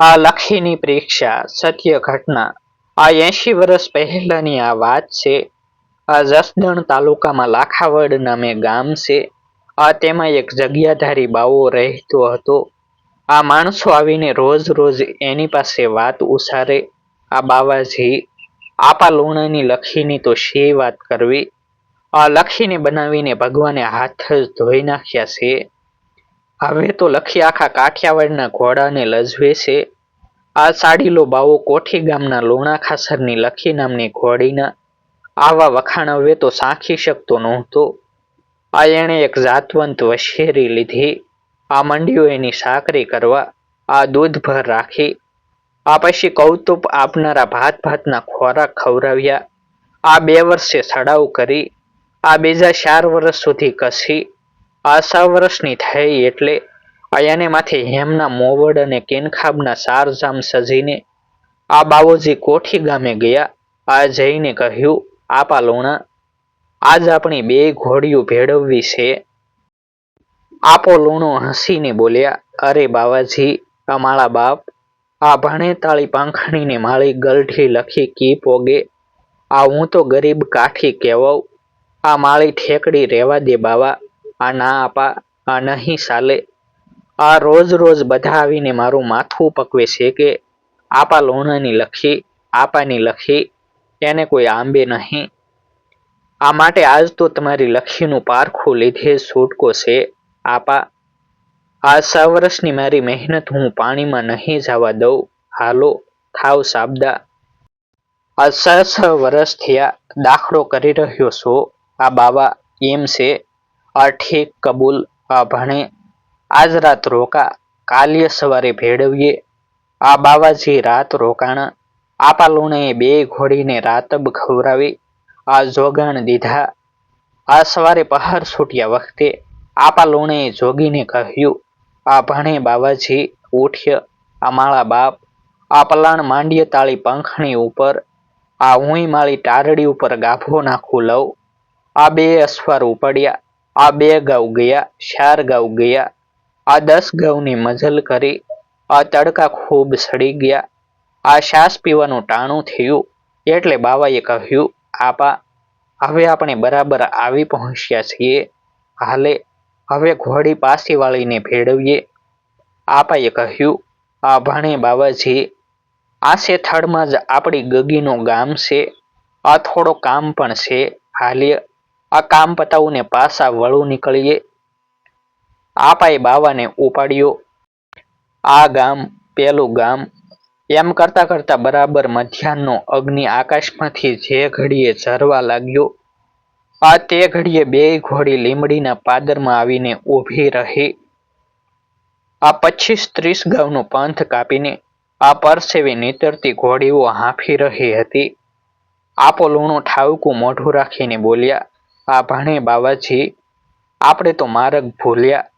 આ લખીની પરીક્ષા સત્ય ઘટના. આ એંશી વર્ષ પહેલાની આ વાત છે. આ જસદણ તાલુકામાં લાખાવડ નામે ગામ છે. આ તેમાં એક જગ્યાધારી બાવો રહેતો હતો. આ માણસો આવીને રોજ રોજ એની પાસે વાત ઉસારે આ બાવાજી, આપા લુણાની લખીની તો શી વાત કરવી? આ લખીને બનાવીને ભગવાને હાથ જ ધોઈ નાખ્યા છે. હવે તો લખી આખા કાઠિયાવાડના ઘોડાને લજવે છે, આ સાડીલો બાવો કોઠી ગામના લુણા ખાસરની લખી નામની ઘોડીના. આવા વખાણ હવે તો સાંખી શકતો નહોતો. આ એણે એક જાતવંત વશેરી લીધી. આ મંડીઓ એની સાકરી કરવા આ દૂધ ભર રાખી. આ પછી કૌતુક આપનારા ભાત ભાતના ખોરાક ખવડાવ્યા. આ બે વર્ષે સડાવ કરી. આ બીજા ચાર વર્ષ સુધી કસી. આ છ વર્ષની થઈ એટલે આયાને માથે હેમના મોવડ અને કેનખાબના સારજામ સજીને આ બાવોજી કોઠી ગામે ગયા. આ જઈને કહ્યું, આપા લુણા, આજ આપણી બે ઘોડીઓ ભેળવવી છે. આપો લૂણો હસીને બોલ્યા, અરે બાવાજી, અમારા બાપ, આ ભણે તાળી પાંખણીને માળી ગલઠી લખી કી પોગે? આ હું તો ગરીબ કાઠી કહેવાઉં. આ માળી ઠેકડી રહેવા દે બાવા. આ ના આપા, આ નહીં ચાલે. આ રોજ રોજ બધા આવીને મારું માથું પકવે છે કે આપા લોણાની લખી, આપાની લખી, એને કોઈ આંબે નહીં. આ માટે આજ તો તમારી લખીનું પારખું લીધે છૂટકો છે, આપા. આ છ વર્ષની મારી મહેનત હું પાણીમાં નહીં જવા દઉં. હાલો, થાવ સાબદા. આ સ વર્ષ થયા, દાખલો કરી રહ્યો છો. આ બાવા, એમ છે. આ કબૂલ આ ભણે આજ રાત રોકા કાલ્ય સવારે ભેળવીએ. આ બાવાજી રાત રોકાણા આપા લુણે બે ઘોડીને રાતબ ખવડાવી. આ જોગાણ દીધા. આ સવારે પહાર છૂટ્યા વખતે આપા લુણે જોગીને કહ્યું આ ભણે બાવાજી, ઉઠ્ય આ માળા બાપ. આ પલાણ માંડ્ય તાળી પંખણી ઉપર. આ હુંય માળી ટારડી ઉપર ગાભો નાખું લઉં. આ બે અસવાર ઉપડ્યા. આ બે ઘઉં ગયા, ચાર ઘઉં ગયા, આ દસ ઘઉંની મજલ કરી, આ તડકા ખૂબ સડી ગયા, આ શ્વાસ પીવાનું ટાણું થયું, એટલે બાવાએ કહ્યું, આપા, હવે આપણે બરાબર આવી પહોંચ્યા છીએ. હાલે, હવે ઘોડી પાસી વાળીને ભેળવીએ. આપાએ કહ્યું, આ ભાણે બાવાજી, આ થડમાં જ આપણી ગગીનું ગામ છે. આ થોડો કામ પણ છે. હાલ્ય આ કામ પતાવું ને પાસા વળું નીકળીએ. આપાએ બાવાને ઉપાડ્યો. આ ગામ, પેલું ગામ, એમ કરતા કરતા બરાબર મધ્યાહનનો અગ્નિ આકાશમાંથી જે ઘડીએ ઝરવા લાગ્યો. આ તે ઘડીએ બે ઘોડી લીમડીના પાદરમાં આવીને ઊભી રહી. આ પચીસ ત્રીસ ગાઉનો પંથ કાપીને આ પરસેવી નીતરતી ઘોડીઓ હાંફી રહી હતી. આપો લૂણું ઠાવકું મોઢું રાખીને બોલ્યા આ ભાણે બાવાજી, આપણે તો માર્ગ ભૂલ્યા.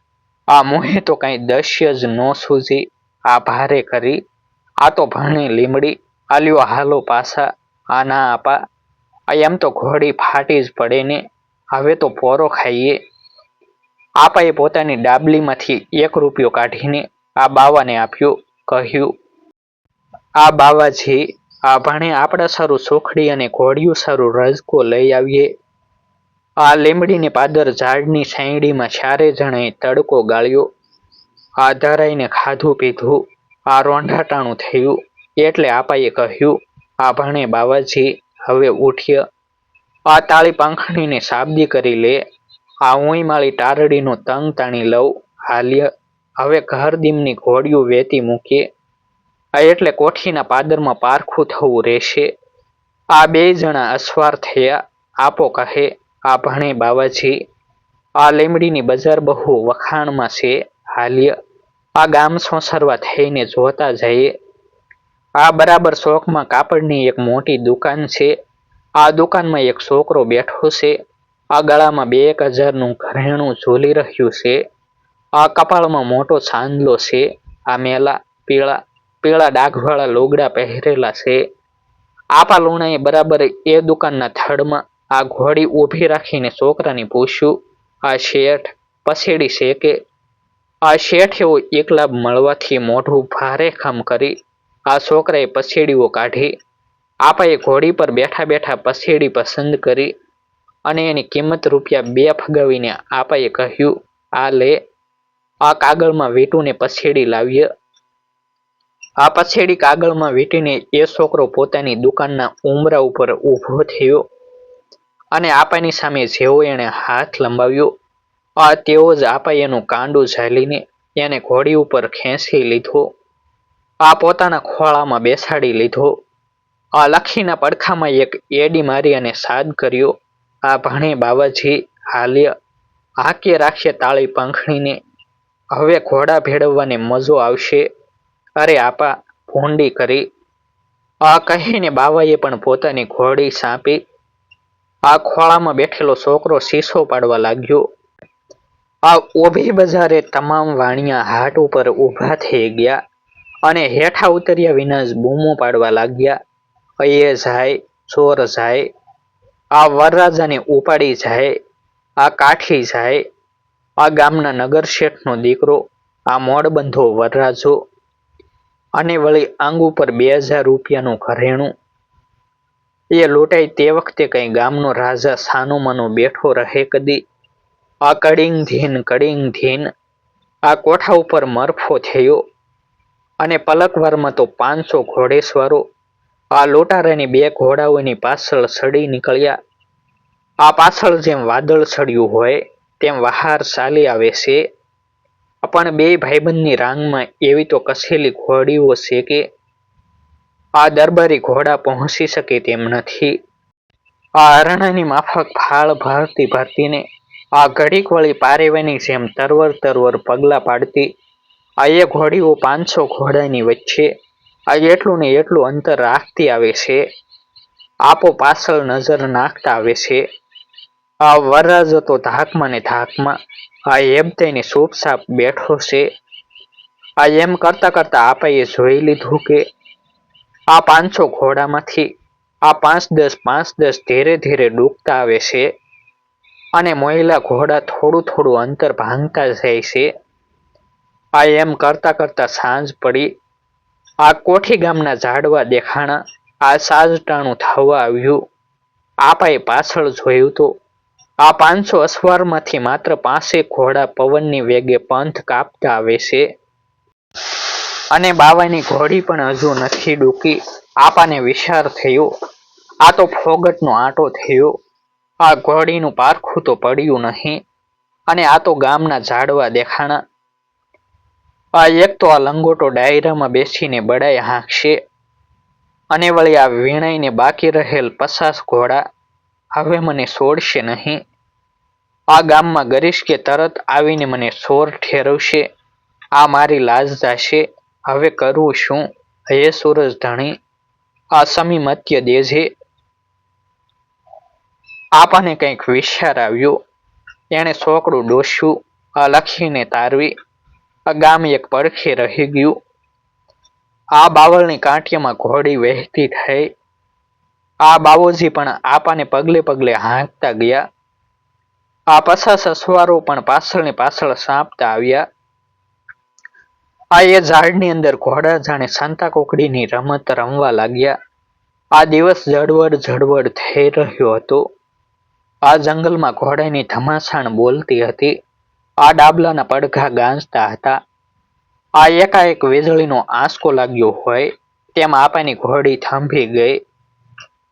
આ મોહે તો કાંઈ દશ્ય જ ન સૂઝી. આ ભારે કરી. આ તો ભાણે લીમડી. આલ્યો હાલો પાછા. આ ના આપા. આ એમ તો ઘોડી ફાટી જ પડે ને. હવે તો પોરો ખાઈએ. આપાએ પોતાની ડાબલીમાંથી એક રૂપિયો કાઢીને આ બાવાને આપ્યો. કહ્યું, આ બાવાજી આ ભાણે આપણા સારું સોખડી અને ઘોડિયું સારું રજકો લઈ આવીએ. આ લીમડીને પાદર ઝાડની છાંયડીમાં ચારે જણે તડકો ગાળ્યો. આ ધરાઈને ખાધું પીધું. આ રોંઢાટાણું થયું એટલે આપાએ કહ્યું, આ ભણે બાવાજી, હવે ઉઠ્ય. આ તાળી પાંખણીને સાબદી કરી લે. આ ઊંઈ માળી ટારડીનો તંગ તાણી લઉં. હાલ્ય. હવે ઘર દીમની ઘોડિયું વેતી મૂકીએ આ એટલે કોઠીના પાદરમાં પારખું થવું રહેશે. આ બે જણા અસવાર થયા. આપો કહે આ ભણે બાવાજી, આ લીમડીની બજાર બહુ વખાણમાં છે હાલ્ય આ ગામ સોસરવા થઈને જોતા જઈએ. આ બરાબર શોખમાં કાપડની એક મોટી દુકાન છે. આ દુકાનમાં એક છોકરો બેઠો છે. આ ગળામાં બે એક હજારનું ઘરેણું ઝૂલી રહ્યું છે. આ કપાળમાં મોટો ચાંદલો છે. આ મેલા, પીળા પીળા ડાઘવાળા લોગડા પહેરેલા છે. આપા લુણાએ બરાબર એ દુકાનના થડમાં આ ઘોડી ઊભી રાખીને છોકરાને પૂછ્યું, આ શેઠ પછેડી છે કે? આ શેઠ એકલા મળવાથી મોઢું ભારે ખમ કરી આ છોકરાએ પછેડીઓ કાઢી. આપાએ ઘોડી પર બેઠા બેઠા પછેડી પસંદ કરી અને એની કિંમત રૂપિયા બે ફગાવીને આપાએ કહ્યું, આ લે, આ કાગળમાં વીટુને પછેડી લાવીએ. આ પછેડી કાગળમાં વીંટીને એ છોકરો પોતાની દુકાનના ઉમરા ઉપર ઊભો થયો. અને આપાની સામે જેવો એણે હાથ લંબાવ્યો. આ તેવો જ આપા એનું કાંડું ઝાલીને એને ઘોડી ઉપર ખેંચી લીધો. આ પોતાના ખોળામાં બેસાડી લીધો. આ લખીના પડખામાં એક એડી મારી અને સાદ કર્યો. આ ભણે બાવાજી, હાલ્ય, હાકે રાખીએ તાળી પાંખણીને, હવે ઘોડા ભેળવવાને મજો આવશે. અરે આપા, ભૂંડી કરી. આ કહીને બાવાએ પણ પોતાની ઘોડી સાંપી. આ ખોળામાં બેઠેલો છોકરો શીશો પાડવા લાગ્યો. આ ઓભી બજારે તમામ વાણિયા હાટ ઉપર ઊભા થઈ ગયા અને હેઠા ઉતર્યા વિના જ બૂમો પાડવા લાગ્યા. અયે જાય, ચોર જાય, આ વરરાજાને ઉપાડી જાય, આ કાઠી જાય, આ ગામના નગર શેઠનો દીકરો, આ મોડબંધો વરરાજો. અને વળી આંગ ઉપર બે હજાર રૂપિયાનું ઘરેણું એ લોટાઈ તે વખતે કઈ ગામનો રાજા સાનુમાનો બેઠો રહે કદી? આ કડિંગ ધીન કડિંગ ધીન. આ કોઠા ઉપર મરફો થયો? અને પલકવારમાં તો પાંચસો ઘોડેસવારો. આ લોટારાની બે ઘોડાઓની પાછળ સડી નીકળ્યા. આ પાછળ જેમ વાદળ ચડ્યું હોય, તેમ વહાર ચાલી આવે છે. પણ બે ભાઈબંધની રાંગમાં એવી તો કસેલી ઘોડીઓ છે કે આ દરબારી ઘોડા પહોંચી શકે તેમ નથી. આ અરણાની માફક ફાળ ભરતી ભરતીને આ ઘડીક વળી પારેવાની જેમ તરવર તરવર પગલા પાડતી, આ એ ઘોડીઓ પાંચસો ઘોડાની વચ્ચે, આ એટલું ને એટલું અંતર રાખતી આવે છે. આપો પાછળ નજર નાખતા આવે છે. આ વરરાજ તો ધાકમાં ને ધાકમાં, આ એમ તેને સાપ બેઠો છે. આ એમ કરતા કરતા આપાએ જોઈ લીધું કે આ પાંચસો ઘોડામાંથી આ પાંચ દસ પાંચ દસ ધીરે ધીરે ડૂબતા આવે છે અને મોયલા ઘોડા થોડું થોડું અંતર ભાંગતા જાય છે. આ એમ કરતા કરતા સાંજ પડી. આ કોઠી ગામના ઝાડવા દેખાણા. આ સાજટાણું થવા આવ્યું. આપાએ પાછળ જોયું તો આ પાંચસો અસવારમાંથી માત્ર પાંચેક ઘોડા પવનની વેગે પંથ કાપતા આવે છે. અને બાવાની ઘોડી પણ હજુ નથી ડૂકી. આપાને વિચાર થયો. આ તો ફોગટનો આંટો થયો. આ ઘોડીનું પારખું તો પડ્યું નહીં. અને આ તો ગામના ઝાડવા દેખાણા. આ એક તો આ લંગોટો ડાયરામાં બેસીને બડાય હાંકશે. અને વળી આ વીણાઈને બાકી રહેલ પચાસ ઘોડા હવે મને છોડશે નહીં. આ ગામમાં ગરીશ કે તરત આવીને મને સોર ઠેરવશે. આ મારી લાજ જાશે. હવે કરવું શું હે સુરજ ધણી આ સમી મત્ય દેજે આપાને કંઈક વિચાર આવ્યો. એણે છોકડું ડોસ્યું, આ લખીને તારવી. આ ગામ એક પડખે રહી ગયું. આ બાવળની કાંઠિયામાં ઘોડી વહેતી થઈ. આ બાવોજી પણ આપાને પગલે પગલે હાંકતા ગયા. આ પછા સસવારો પણ પાછળ ને પાછળ સાંપતા આવ્યા. આ એ ઝાડની અંદર ઘોડા જાણે સાંતા કોકડીની રમત રમવા લાગ્યા. આ દિવસ જળવળ જળવડ થઈ રહ્યો હતો. આ જંગલમાં ઘોડાની ધમાસાણ બોલતી હતી. આ ડાબલાના પડઘા ગાંજતા હતા. આ એકાએક વીજળીનો આંસકો લાગ્યો હોય તેમ આપાની ઘોડી થાંભી ગઈ.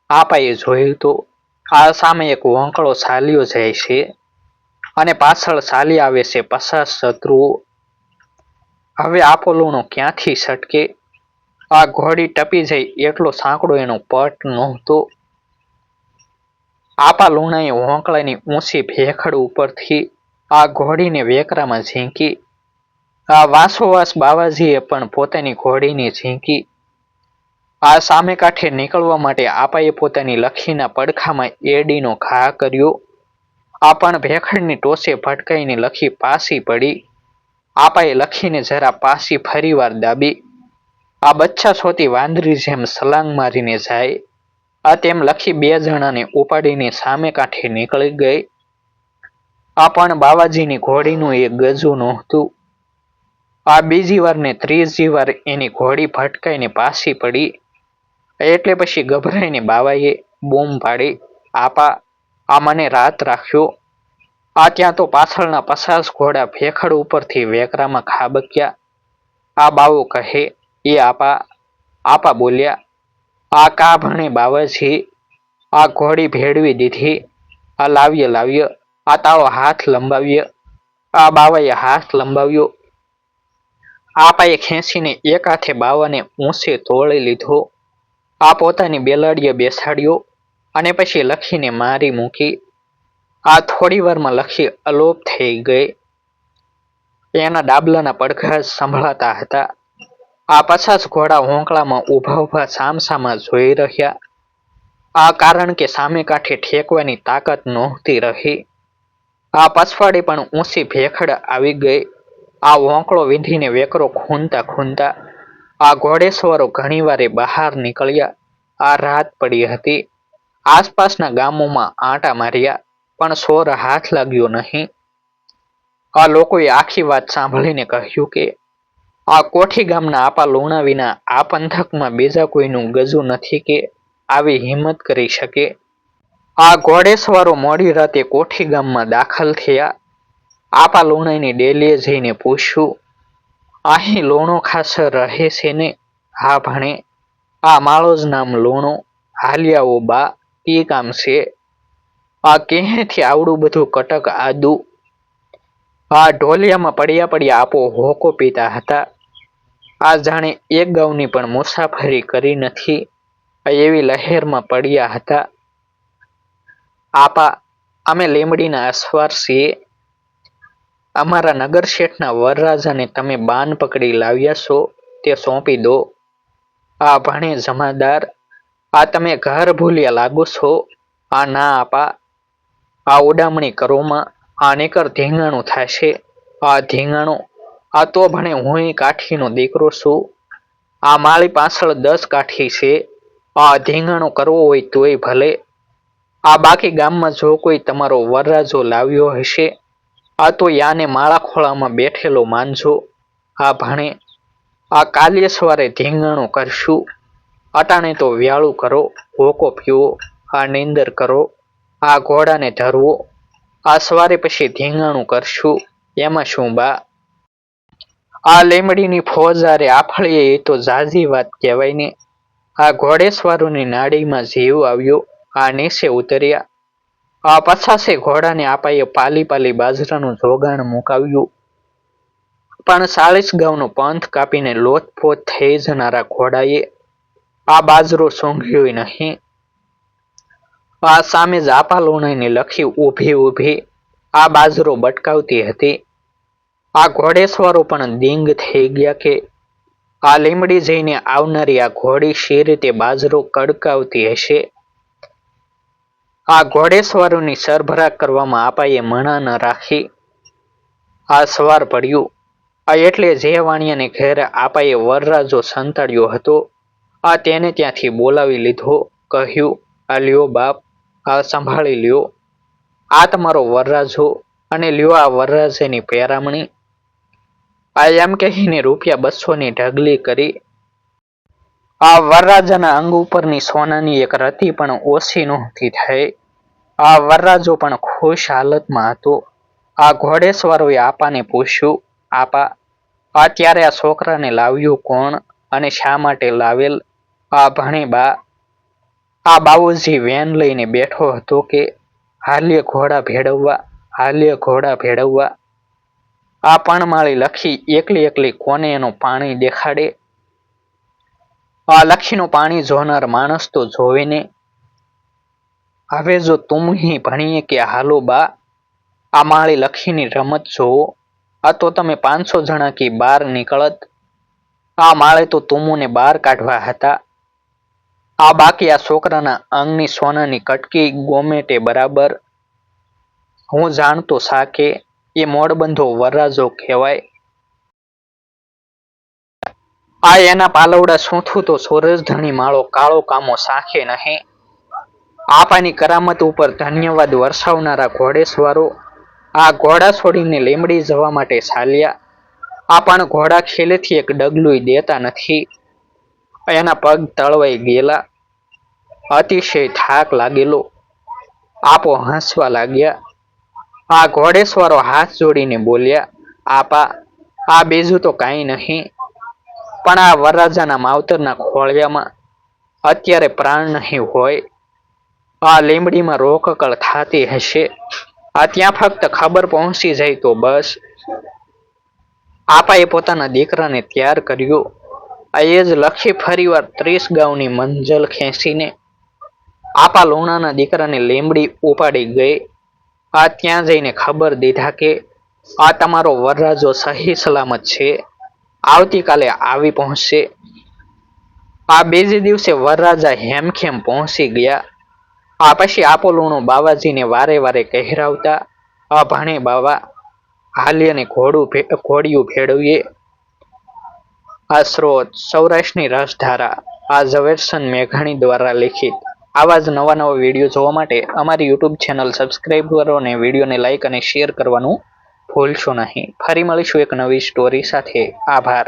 આપાએ જોયું તો આ સામે એક વોંકળો ચાલ્યો જાય છે અને પાછળ ચાલી આવે છે પસાર શત્રુઓ. હવે આપો લૂણો ક્યાંથી સટકે આ ઘોડી ટપી જાય એટલો સાંકડો એનો પટ નહોતો. આપા લુણાએ હોંકળાની ઊંચી ભેખડ ઉપરથી આ ઘોડીને વેકરામાં ઝીંકી. આ વાસોવાસ બાવાજીએ પણ પોતાની ઘોડીને ઝીંકી. આ સામે કાંઠે નીકળવા માટે આપાએ પોતાની લખીના પડખામાં એડીનો ઘા કર્યો. આ પણ ભેખડની ટોચે ભટકાઈને લખી પાસી પડી. આપાએ લખીને જરા પાસી ફરીવાર દાબી. આ બચ્ચા છોતી વાંદરી જેમ સલાંગ મારીને જાય. આ તેમ લખી બે જણાને ઉપાડીને સામે કાંઠે નીકળી ગઈ. આ પણ બાવાજીની ઘોડીનું એ ગજુ નહોતું. આ બીજી વાર ને ત્રીજી વાર એની ઘોડી ભટકાઈને પાછી પડી. એટલે પછી ગભરાઈને બાવાએ બૂમ પાડી, આપા, આ મને રાત રાખ્યો. આ ત્યાં તો પાછળના પચાસ ઘોડા ભેખડ ઉપરથી વેકરામાં ખાબક્યા. આ બાવો કહે, એ આપા આપા બોલ્યા, આ કા ભણે બાવાજી? આ ઘોડી ભેળવી દીધી. આ લાવ્ય લાવ્ય, આ તારો હાથ લંબાવ્ય. આ બાવાએ હાથ લંબાવ્યો. આપાએ ખેંચીને એક હાથે બાવાને ઊંચે તોળી લીધો. આ પોતાની બેલાડીએ બેસાડ્યો અને પછી લખીને મારી મૂકી. આ થોડી વારમાં લખી અલોપ થઈ ગઈ. એના ડાબલાના પડઘા સંભળાતા હતા. આ પચાસ ઘોડા હોંકળામાં ઊભા ઊભા સામસામા જોઈ રહ્યા. આ કારણ કે સામે કાંઠે ઠેકવાની તાકાત નહોતી રહી. આ પછવાડી પણ ઊંચી ભેખડ આવી ગઈ. આ વોંકળો વિંધીને વેકરો ખૂંદતા ખૂંદતા આ ઘોડેસવારો ઘણીવારે બહાર નીકળ્યા. આ રાત પડી હતી. આસપાસના ગામોમાં આંટા માર્યા. પણ સોર હાથ લાગ્યો નહીં. આ લોકોએ આખી વાત સાંભળીને કહ્યું કે, આ કોઠી ગામના આપા લુણા વિના આ પંથકમાં બીજા કોઈનું ગજુ નથી કે આવી હિંમત કરી શકે. આ ઘોડેસવારો મોડી રાતે કોઠી ગામમાં દાખલ થયા. આપા લુણાઈની ડેલીએ જઈને પૂછ્યું, અહીં લોણો ખાસ રહે છે ને? હા ભણે. આ માળો જ નામ લોણો, હાલિયાઓ બા એ કામ છે. આ ક્યાંથી આવડું બધું કટક આદુ? આ ઢોલિયામાં પડ્યા પડ્યા આપો હોકો પીતા હતા. આ જાણે એક ગાઉની પણ મુસાફરી કરી નથી એવી લહેરમાં પડ્યા હતા. આપા, અમે લીમડીના અસવાર છીએ. અમારા નગર શેઠના વરરાજાને તમે બાન પકડી લાવ્યા છો, તે સોંપી દો. આ ભણે જમાદાર, આ તમે ઘર ભૂલ્યા લાગો છો. આ ના, આપા. આ ઉડામણી કરોમાં આ નેકર ધીંગાણું થશે. આ ધીંગાણું, આ તો ભણે હું કાઠીનો દીકરો છું. આ માળી પાછળ દસ કાઠી છે. આ ધીંગાણો કરવો હોય તોય ભલે. આ બાકી ગામમાં જો કોઈ તમારો વરરાજો લાવ્યો હશે, આ તો યાને માળા ખોળામાં બેઠેલો માનજો. આ ભણે, આ કાલ્ય સવારે ધીંગાણું કરશું. અટાણે તો વ્યાળું કરો, હોકો પીવો, આ નિંદર કરો. આ ઘોડાને ધરવો. આ સવારે પછી ધીંગાણું કરશું. એમાં શું બા? આ લીમડીની ફોજારે આફળીએ એ તો ઝાઝી વાત કહેવાય ને. આ ઘોડેસવારોની નાડીમાં જીવ આવ્યો. આ નીચે ઉતર્યા. આ પછાસે ઘોડાને આપાએ પાલી પાલી બાજરાનું જોગાણ મુકાવ્યું. પણ ચાલીસ ગાઉનો પંથ કાપીને લોથપોથ થઈ જનારા ઘોડાએ. આ બાજરો સૂંઘ્યો નહીં. આ સામે આપા લોણાઈને લખી ઊભી ઊભી આ બાજરો બટકાવતી હતી. આ ઘોડેશ્વરો પણ દીંગ થઈ ગયા કે આ લીમડી જઈને આવનારી આ ઘોડી શી રીતે બાજરો કડકાવતી હશે? આ ઘોડેશ્વરોની સરભરા કરવામાં આપાએ મણા ન રાખી. આ સવાર પડ્યું. આ એટલે જે વાણિયાને ઘેર આપાએ વરરાજો સંતાડ્યો હતો. આ તેને ત્યાંથી બોલાવી લીધો, કહ્યું આ લ્યો બાપ સંભાળી લ્યો. આ તમારો વરરાજો અને લ્યો આ વરરાજાની પેરામણી આ એમ કહીને રૂપિયા બસોની ઢગલી કરી. આ વરરાજાના અંગ ઉપરની સોનાની એક રતી પણ ઓછી નહોતી થઈ. આ વરરાજો પણ ખુશ હાલતમાં હતો. આ ઘોડેશ્વરોએ આપાને પૂછ્યું, આપા, અત્યારે આ છોકરાને લાવ્યું કોણ અને શા માટે લાવેલ? આ ભણે બા આ બાબુજી વેન લઈને બેઠો હતો કે હાલ્ય ઘોડા ભેળવવા હાલ્ય ઘોડા ભેળવવા. આ પાણમાળી લખી એકલી એકલી કોને એનું પાણી દેખાડે? આ લખીનું પાણી જોનાર માણસ તો જોવે હવે જો તુમહી ભણીએ કે હાલો બા, આ માળી લખીની રમત જોવો. આ તો તમે પાંચસો જણા કી બહાર નીકળત. આ માળે તો તુમુને બહાર કાઢવા હતા. આ બાકી આ છોકરાના અંગની સોનાની કટકી ગોમેટે બરાબર. હું જાણતો સાકે એ મોડબંધો વરરાજો કહેવાય. આ એના પાલવડા સૂંથું તો સોરજધણી માળો કાળો કામો સાખે નહીં. આપાની કરામત ઉપર ધન્યવાદ વરસાવનારા ઘોડેસવારો, આ ઘોડા છોડીને લીમડી જવા માટે ચાલ્યા. આ પણ ઘોડા ખેલેથી એક ડગલું દેતા નથી. એના પગ તળવાઈ ગયેલા. અતિશય થાક લાગેલો. આપો હસવા લાગ્યા. આ ઘોડેસવારો હાથ જોડીને બોલ્યા, આપા, આ બીજું તો કાંઈ નહીં. પણ આ વરરાજાના માવતરના ખોળિયામાં અત્યારે પ્રાણ નહીં હોય. આ લીમડીમાં રોકકળ થાતી હશે. આ ત્યાં ફક્ત ખબર પહોંચી જાય તો બસ. આપાએ પોતાના દીકરાને તૈયાર કર્યો. એ જ લખી ફરીવાર ત્રીસ ગાઉની મંજલ ખેંચીને આપા લુણાના દીકરાને લેમડી ઉપાડી ગઈ. આ ત્યાં જઈને ખબર દીધા કે આ તમારો વરરાજો સહી સલામત છે. આવતીકાલે આવી પહોંચશે. આ બીજે દિવસે વરરાજા હેમખેમ પહોંચી ગયા. આ પછી આપો લુણો બાવાજીને વારે વારે કહેરાવતા, આ ભાણે બાવા, હાલી અને ઘોડું ઘોડિયું ભેળવીએ. આ સ્ત્રોત સૌરાષ્ટ્રની રસધારા આ ઝવેરસન મેઘાણી દ્વારા લિખિત આવા જ નવા નવા વીડિયો જોવા માટે અમારી યુટ્યુબ ચેનલ સબસ્ક્રાઈબ કરો અને વિડીયોને લાઇક અને શેર કરવાનું ભૂલશો નહીં. ફરી મળીશું એક નવી સ્ટોરી સાથે. આભાર.